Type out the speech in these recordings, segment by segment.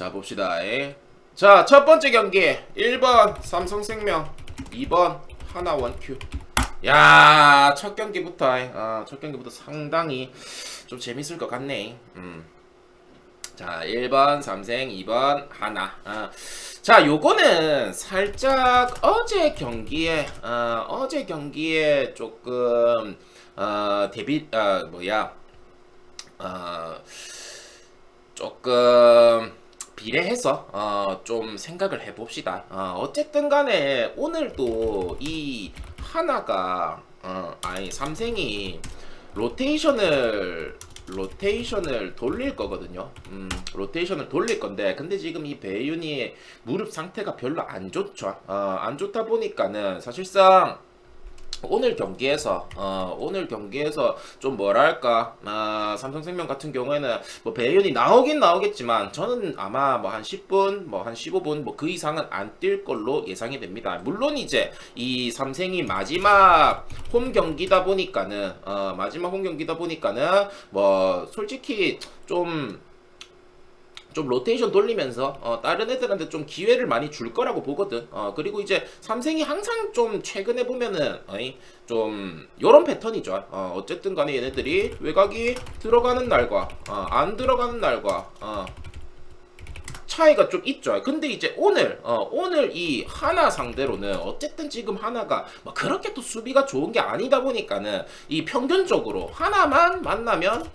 자 봅시다. 에. 자, 첫 번째 경기 1번 삼성생명, 2번 하나원큐. 야, 첫 경기부터 아, 첫 경기부터 상당히 좀 재밌을 것 같네. 음. 자, 1번 삼생, 2번 하나. 아, 자, 요거는 살짝 어제 경기에 어, 어제 경기에 조금 어, 데뷔 어, 뭐야? 어, 조금 비례해서 어, 좀 생각을 해봅시다. 어, 어쨌든 간에 오늘도 이 하나가 어, 아니 삼생이 로테이션을 로테이션을 돌릴 거거든요. 음, 로테이션을 돌릴 건데, 근데 지금 이 배윤이 무릎 상태가 별로 안 좋죠. 어, 안 좋다 보니까는 사실상 오늘 경기에서 어, 오늘 경기에서 좀 뭐랄까 아, 삼성생명 같은 경우에는 뭐 배윤이 나오긴 나오겠지만 저는 아마 뭐 한 10분 뭐 한 15분 뭐 그 이상은 안 뛸 걸로 예상이 됩니다. 물론 이제 이 삼생이 마지막 홈 경기다 보니까는 어, 마지막 홈 경기다 보니까는 뭐 솔직히 좀 좀 로테이션 돌리면서 어, 다른 애들한테 좀 기회를 많이 줄 거라고 보거든. 어, 그리고 이제 삼생이 항상 좀 최근에 보면은 어이, 좀 요런 패턴이죠. 어, 어쨌든 간에 얘네들이 외곽이 들어가는 날과 어, 안 들어가는 날과 어, 차이가 좀 있죠. 근데 이제 오늘 어, 오늘 이 하나 상대로는 어쨌든 지금 하나가 뭐 그렇게 또 수비가 좋은 게 아니다 보니까는 이 평균적으로 하나만 만나면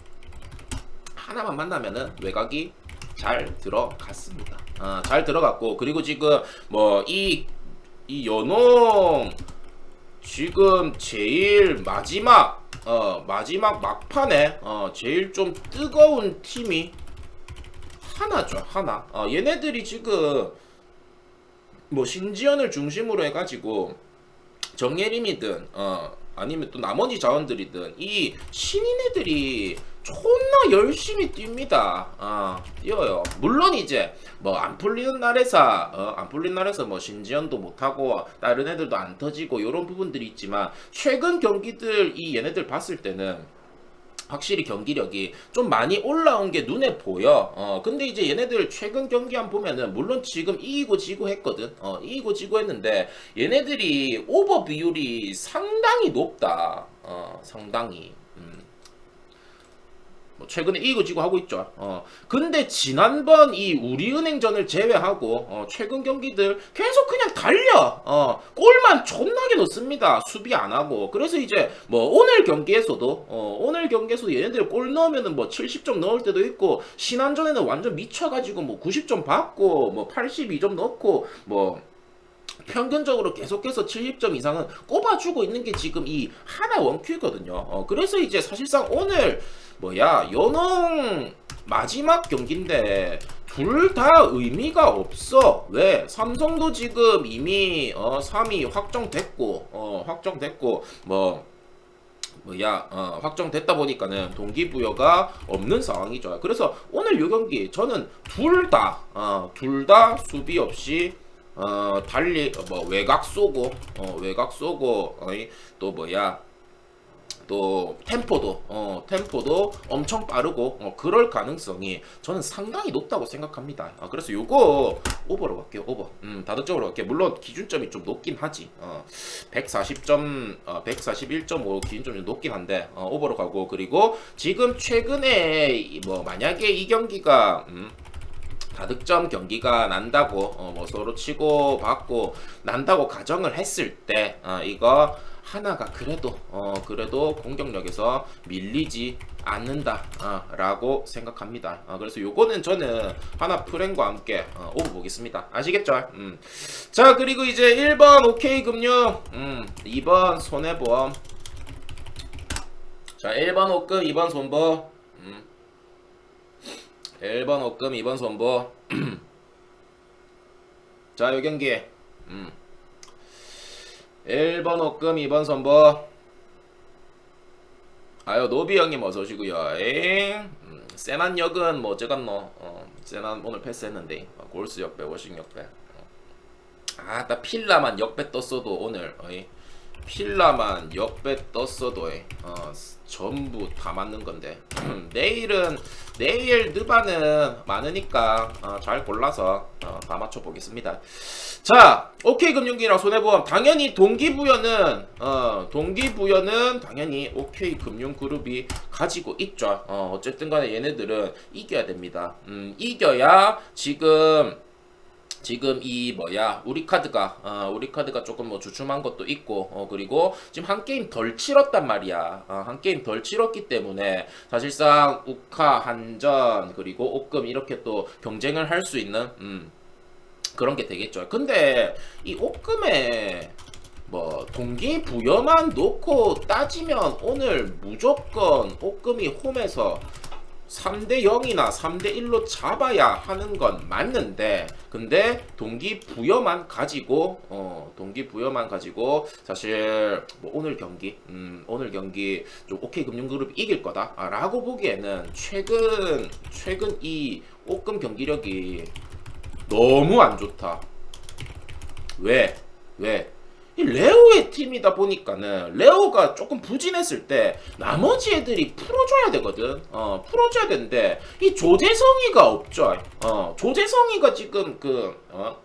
하나만 만나면은 외곽이 잘 들어갔습니다. 아, 잘 들어갔고 그리고 지금 뭐이이 연홍 지금 제일 마지막 어 마지막 막판에 어 제일 좀 뜨거운 팀이 하나죠 하나. 어 얘네들이 지금 뭐 신지연을 중심으로 해가지고 정예림이든 어 아니면 또 나머지 자원들이든 이 신인 애들이 존나 열심히 뜁니다. 아 뛰어요. 물론 이제 뭐 안 풀리는 날에서 어, 안 풀리는 날에서 뭐 신지연도 못하고 다른 애들도 안 터지고 이런 부분들이 있지만 최근 경기들 이 얘네들 봤을 때는 확실히 경기력이 좀 많이 올라온 게 눈에 보여. 어, 근데 이제 얘네들 최근 경기 한 보면은, 물론 지금 이기고 지고 했거든. 어, 이기고 지고 했는데, 얘네들이 오버 비율이 상당히 높다. 어, 상당히. 음. 뭐 최근에 이기고 지고 하고 있죠. 어. 근데 지난번 이 우리은행전을 제외하고 어, 최근 경기들 계속 그냥 달려. 어. 골만 존나게 넣습니다. 수비 안 하고. 그래서 이제 뭐 오늘 경기에서도 어, 오늘 경기에서 얘네들 골 넣으면은 뭐 70점 넣을 때도 있고 신한전에는 완전 미쳐가지고 뭐 90점 받고 뭐 82점 넣고 뭐 평균적으로 계속해서 70점 이상은 꼽아주고 있는 게 지금 이 하나 원큐거든요. 어, 그래서 이제 사실상 오늘 뭐야 연홍 마지막 경기인데 둘 다 의미가 없어. 왜? 삼성도 지금 이미 어 3위 확정됐고 어 확정됐고 뭐 뭐야 어, 확정됐다 보니까는 동기부여가 없는 상황이죠. 그래서 오늘 요 경기 저는 둘다 어, 둘다 수비 없이 어, 달리 어, 뭐 외곽 쏘고 어, 외곽 쏘고 어이, 또 뭐야 또 템포도 어 템포도 엄청 빠르고 어, 그럴 가능성이 저는 상당히 높다고 생각합니다. 아, 그래서 요거 오버로 갈게요. 오버. 음, 다득점으로 갈게요. 물론 기준점이 좀 높긴 하지. 어, 140점 어, 141.5 기준점이 높긴 한데 어, 오버로 가고 그리고 지금 최근에 이- 뭐 만약에 이 경기가 음, 다득점 경기가 난다고 어, 뭐 서로 치고 받고 난다고 가정을 했을 때 어, 이거 하나가 그래도 어, 그래도 공격력에서 밀리지 않는다라고 생각합니다. 어, 그래서 요거는 저는 하나 프렌과 함께 어, 오버 보겠습니다. 아시겠죠? 음. 자 그리고 이제 1번 OK 금융, 음, 2번 손해보험. 자 1번 호금, 2번 손보. 음. 1번 호금, 2번 손보. 자, 요 경기. 음. 1번 호금, 2번 선보. 아유, 노비 형님 어서 오시고요. 엥. 음, 세난 역은 뭐 어쩌겠노. 어, 세난 오늘 패스했는데. 어, 골스 역배, 워싱 역배. 어. 아, 나 필라만 역배 떴어도 오늘 어이. 필라만 역배 떴어도 어, 전부 다 맞는 건데 음, 내일은 내일 느바는 많으니까 어, 잘 골라서 어, 다 맞춰 보겠습니다. 자, 오케이 금융기랑 손해보험 당연히 동기부여는 어, 동기부여는 당연히 오케이 금융그룹이 가지고 있죠. 어, 어쨌든간에 얘네들은 이겨야 됩니다. 음, 이겨야 지금 지금 이 뭐야 우리 카드가 어, 우리 카드가 조금 뭐 주춤한 것도 있고 어, 그리고 지금 한 게임 덜 치렀단 말이야. 어, 한 게임 덜 치렀기 때문에 사실상 우카 한전 그리고 옥금 이렇게 또 경쟁을 할 수 있는 음, 그런 게 되겠죠. 근데 이 옥금에 뭐 동기 부여만 놓고 따지면 오늘 무조건 옥금이 홈에서 3대 0이나 3대 1로 잡아야 하는 건 맞는데 근데 동기 부여만 가지고 어 동기 부여만 가지고 사실 뭐 오늘 경기 음 오늘 경기 좀 오케이 금융그룹이 이길 거다라고 보기에는 최근 최근 이 옥금 경기력이 너무 안 좋다 왜? 왜? 이 레오의 팀이다 보니까는 레오가 조금 부진했을 때 나머지 애들이 풀어줘야 되거든. 어, 풀어줘야 되는데 이 조재성이가 없죠. 어, 조재성이가 지금 그 어,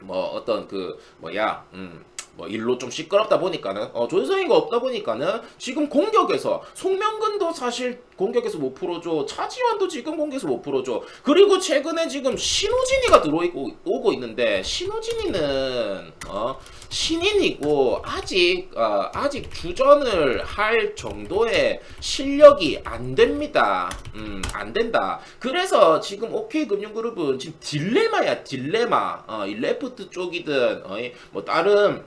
뭐 어떤 그 뭐야, 음. 뭐 일로 좀 시끄럽다 보니까는 어 조재성이가 없다 보니까는 지금 공격에서 송명근도 사실 공격에서 못 풀어줘 차지환도 지금 공격에서 못 풀어줘 그리고 최근에 지금 신호진이가 들어오고 오고 있는데 신호진이는 어 신인이고 아직 어, 아직 주전을 할 정도의 실력이 안 됩니다. 음, 안 된다. 그래서 지금 OK 금융그룹은 지금 딜레마야, 딜레마. 어, 이 레프트 쪽이든 어, 이뭐 다른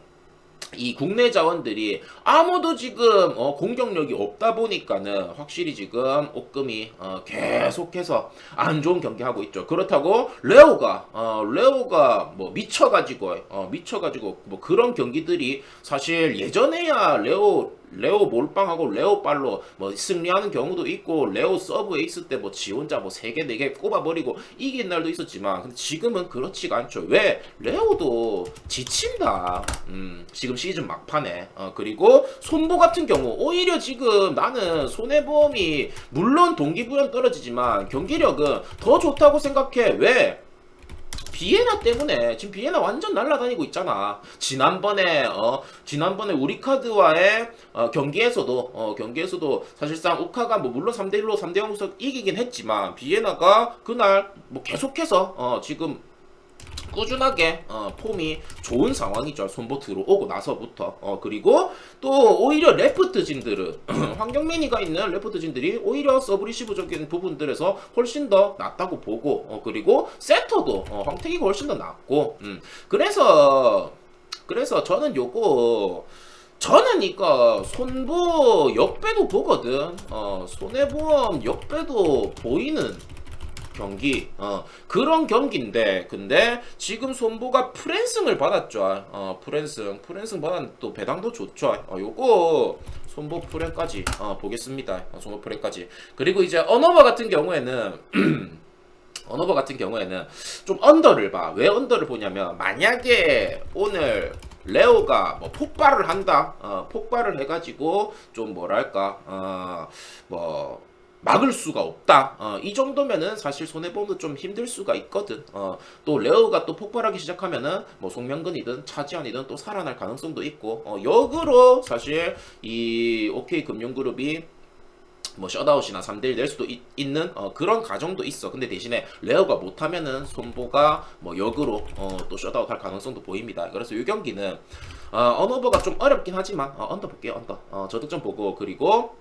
이 국내 자원들이 아무도 지금 어, 공격력이 없다 보니까는 확실히 지금 옥금이 어, 계속해서 안 좋은 경기 하고 있죠. 그렇다고 레오가 어, 레오가 뭐 미쳐가지고 어, 미쳐가지고 뭐 그런 경기들이 사실 예전에야 레오 레오 몰빵하고 레오 빨로 뭐 승리하는 경우도 있고 레오 서브 에이스 때 뭐 지 혼자 뭐세개네개 꼽아버리고 이긴 날도 있었지만 근데 지금은 그렇지가 않죠. 왜 레오도 지친다. 음, 지금 시즌 막판에 어, 그리고 손보 같은 경우 오히려 지금 나는 손해보험이 물론 동기부여 떨어지지만 경기력은 더 좋다고 생각해. 왜? 비에나 때문에 지금 비에나 완전 날아다니고 있잖아. 지난번에 어 지난번에 우리 카드와의 어, 경기에서도 어 경기에서도 사실상 우카가 뭐 물론 3대 1로 3대 0에서 이기긴 했지만 비에나가 그날 뭐 계속해서 어 지금 꾸준하게 어, 폼이 좋은 상황이죠. 손보 들어오고 나서부터. 어, 그리고 또 오히려 레프트진들은 황경민이가 있는 레프트진들이 오히려 서브리시브적인 부분들에서 훨씬 더 낫다고 보고 어, 그리고 세터도 어, 황택이가 훨씬 더 낫고 음. 그래서 그래서 저는 요거 저는 이거 손보 역배도 보거든. 어, 손해보험 역배도 보이는 경기. 어 그런 경기인데 근데 지금 손보가 프랜승을 받았죠. 어 프랜승 프랜승 받았는데 또 배당도 좋죠. 어 요거 손보 프랜까지 어 보겠습니다. 어, 손보 프랜까지. 그리고 이제 언어버 같은 경우에는 언어버 같은 경우에는 좀 언더를 봐. 왜 언더를 보냐면 만약에 오늘 레오가 뭐 폭발을 한다. 어, 폭발을 해가지고 좀 뭐랄까 어 뭐 막을 수가 없다. 어, 이 정도면은 사실 손해보험도 좀 힘들 수가 있거든. 어, 또 레오가 또 폭발하기 시작하면은 뭐 송명근이든 차지환이든 또 살아날 가능성도 있고 어, 역으로 사실 이 OK 금융그룹이 뭐 셧아웃이나 3대1 낼 수도 있, 는 어, 그런 가정도 있어. 근데 대신에 레어가 못하면은 손보가 뭐 역으로 어, 또 셧아웃 할 가능성도 보입니다. 그래서 이 경기는 어, 언어버가 좀 어렵긴 하지만 어, 언더 볼게요. 언더. 어, 저득점 보고 그리고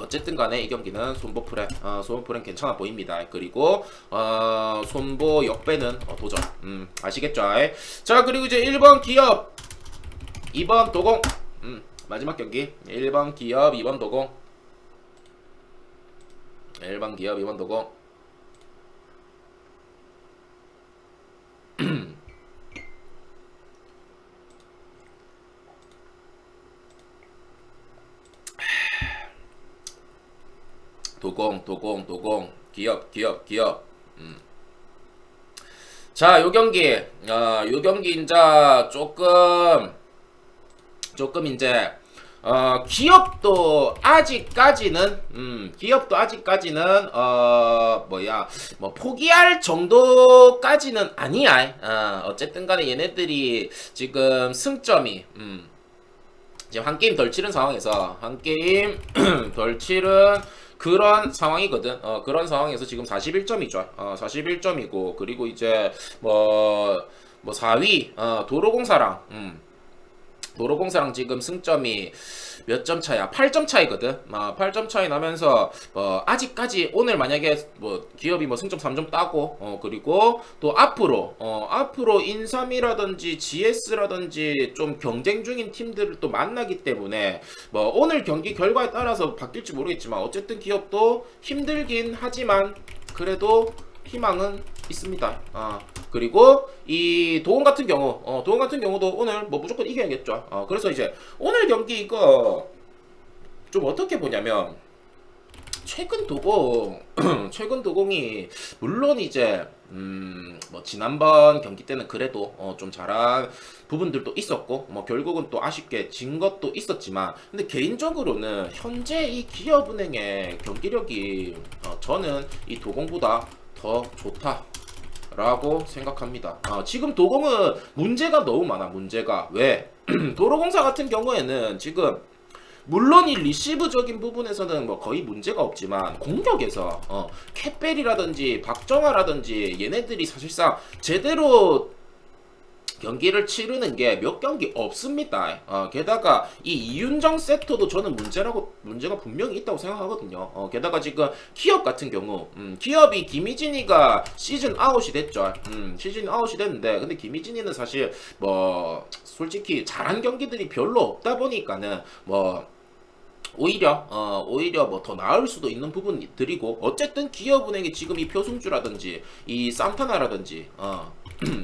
어쨌든 간에 이 경기는 손보 프렌, 어, 손보 프렌 괜찮아 보입니다. 그리고, 어, 손보 역배는 어, 도전. 음, 아시겠죠? 자, 그리고 이제 1번 기업, 2번 도공. 음, 마지막 경기. 1번 기업, 2번 도공. 1번 기업, 2번 도공. 도공, 도공, 도공, 기업, 기업, 기업. 음. 자, 요 경기, 어, 요 경기 인자 조금 조금 이제 어 기업도 아직까지는 음 기업도 아직까지는 어 뭐야 뭐 포기할 정도까지는 아니야 어, 어쨌든 간에 얘네들이 지금 승점이 음 지금 한 게임 덜 치른 상황에서 한 게임 덜 치른 그런 상황이거든. 어, 그런 상황에서 지금 41점이죠. 어, 41점이고 그리고 이제 뭐뭐 4위 어, 도로공사랑 음. 도로공사랑 지금 승점이 몇 점 차야? 8점 차이거든. 아, 8점 차이 나면서 어, 아직까지 오늘 만약에 뭐 기업이 뭐 승점 3점 따고 어, 그리고 또 앞으로 어, 앞으로 인삼이라든지 GS라든지 좀 경쟁 중인 팀들을 또 만나기 때문에 뭐 오늘 경기 결과에 따라서 바뀔지 모르겠지만 어쨌든 기업도 힘들긴 하지만 그래도 희망은 있습니다. 아 그리고 이 도움 같은 경우, 어, 도움 같은 경우도 오늘 뭐 무조건 이겨야겠죠. 어, 그래서 이제 오늘 경기 이거 좀 어떻게 보냐면 최근 도공, 최근 도공이 물론 이제 음, 뭐 지난번 경기 때는 그래도 어, 좀 잘한 부분들도 있었고 뭐 결국은 또 아쉽게 진 것도 있었지만 근데 개인적으로는 현재 이 기업은행의 경기력이 어, 저는 이 도공보다 더 좋다. 라고 생각합니다. 어, 지금 도공은 문제가 너무 많아. 문제가 왜? 도로공사 같은 경우에는 지금 물론 이 리시브적인 부분에서는 뭐 거의 문제가 없지만 공격에서 어, 캣벨이라든지 박정아라든지 얘네들이 사실상 제대로 경기를 치르는 게 몇 경기 없습니다. 어, 게다가 이 이윤정 세터도 저는 문제라고 문제가 분명히 있다고 생각하거든요. 어, 게다가 지금 기업 같은 경우 음, 기업이 김희진이가 시즌 아웃이 됐죠. 음, 시즌 아웃이 됐는데 근데 김희진이는 사실 뭐 솔직히 잘한 경기들이 별로 없다 보니까는 뭐 오히려 어 오히려 뭐 더 나을 수도 있는 부분들이고 어쨌든 기업은행이 지금 이 표승주라든지 이 산타나라든지 어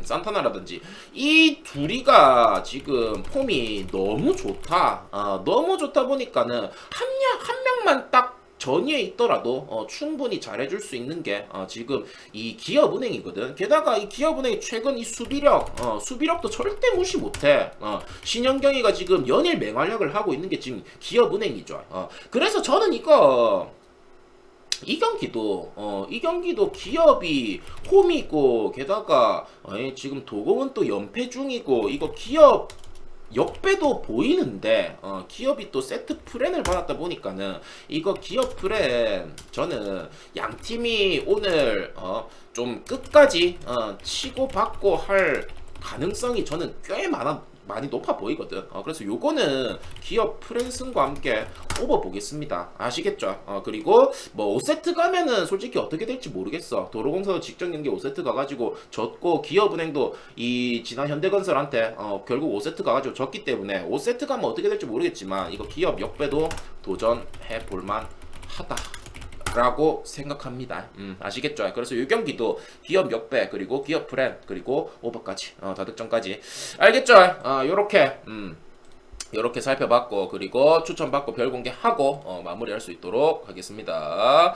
산타나라든지 이 둘이가 지금 폼이 너무 좋다 어, 너무 좋다 보니까는 한, 명, 한 명만 딱 전위에 있더라도 어, 충분히 잘해줄 수 있는 게 어, 지금 이 기업은행이거든. 게다가 이 기업은행이 최근 이 수비력, 어, 수비력도 절대 무시 못해. 어, 신현경이가 지금 연일 맹활약을 하고 있는 게 지금 기업은행이죠. 어, 그래서 저는 이거 이 경기도 어, 이 경기도 기업이 홈이고 게다가 어, 예, 지금 도공은 또 연패 중이고 이거 기업 역배도 보이는데 어, 기업이 또 세트 프렌을 받았다 보니까는 이거 기업 프렌 저는 양 팀이 오늘 어, 좀 끝까지 어, 치고 받고 할 가능성이 저는 꽤 많아 많이 높아 보이거든. 어, 그래서 요거는 기업 프랜슨과 함께 뽑아 보겠습니다. 아시겠죠? 어, 그리고 뭐 5세트 가면은 솔직히 어떻게 될지 모르겠어. 도로공사도 직전 경기 5세트 가가지고 졌고 기업은행도 이 지난 현대건설한테 어, 결국 5세트 가가지고 졌기 때문에 5세트 가면 어떻게 될지 모르겠지만 이거 기업 역배도 도전해 볼만 하다. 라고 생각합니다. 음, 아시겠죠? 그래서 이 경기도 기업 역배 그리고 기업 프렌 그리고 오버까지 어, 다득점까지 알겠죠? 어, 요렇게 음, 요렇게 살펴봤고 그리고 추천받고 별 공개하고 어, 마무리할 수 있도록 하겠습니다.